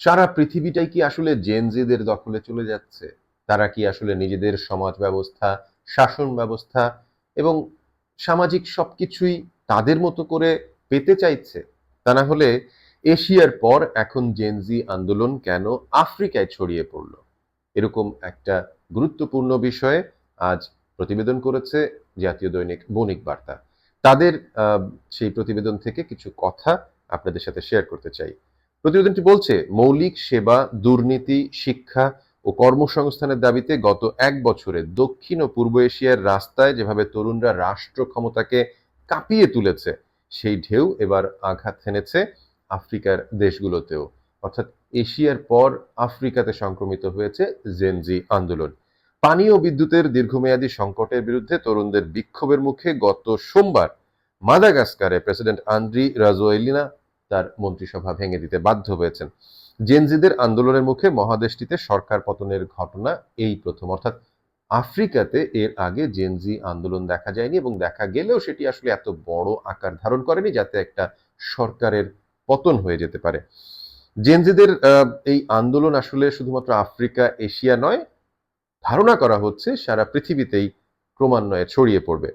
সারা পৃথিবীটাই কি আসলে জেনজিদের দখলে চলে যাচ্ছে? তারা কি আসলে নিজেদের সমাজ ব্যবস্থা, শাসন ব্যবস্থা এবং সামাজিক সবকিছুই তাদের মতো করে পেতে চাইছে? তা না হলে এশিয়ার পর এখন জেনজি আন্দোলন কেন আফ্রিকায় ছড়িয়ে পড়ল? এরকম একটা গুরুত্বপূর্ণ বিষয়ে আজ প্রতিবেদন করেছে জাতীয় দৈনিক বণিক বার্তা। তাদের সেই প্রতিবেদন থেকে কিছু কথা আপনাদের সাথে শেয়ার করতে চাই। প্রতিবেদনটি বলছে, মৌলিক সেবা, দুর্নীতি, শিক্ষা ও কর্মসংস্থানের দাবিতে গত এক বছরে দক্ষিণ ও পূর্ব এশিয়ার রাস্তায় যেভাবে তরুণরা রাষ্ট্র ক্ষমতাকে কাঁপিয়ে তুলেছে, সেই ঢেউ এবার আঘাত হেনেছে আফ্রিকার দেশগুলোতেও। অর্থাৎ এশিয়ার পর আফ্রিকাতে সংক্রমিত হয়েছে জেনজি আন্দোলন। পানি ও বিদ্যুতের দীর্ঘমেয়াদী সংকটের বিরুদ্ধে তরুণদের বিক্ষোভের মুখে গত সোমবার মাদাগাস্কারে প্রেসিডেন্ট আন্দ্রি রাজোয়েলিনা তার মন্ত্রিসভা ভেঙে দিতে বাধ্য হয়েছেন। জেনজিদের আন্দোলনের মুখে মহাদেশটিতে সরকার পতনের ঘটনা এই প্রথম। অর্থাৎ আফ্রিকাতে এর আগে জেনজি আন্দোলন দেখা যায়নি এবং দেখা গেলেও সেটি আসলে এত বড় আকার ধারণ করেনি যাতে একটা সরকারের পতন হয়ে যেতে পারে। জেনজিদের এই আন্দোলন আসলে শুধুমাত্র আফ্রিকা, এশিয়া নয়, ধারণা করা হচ্ছে সারা পৃথিবীতেই ক্রমান্বয়ে ছড়িয়ে পড়বে।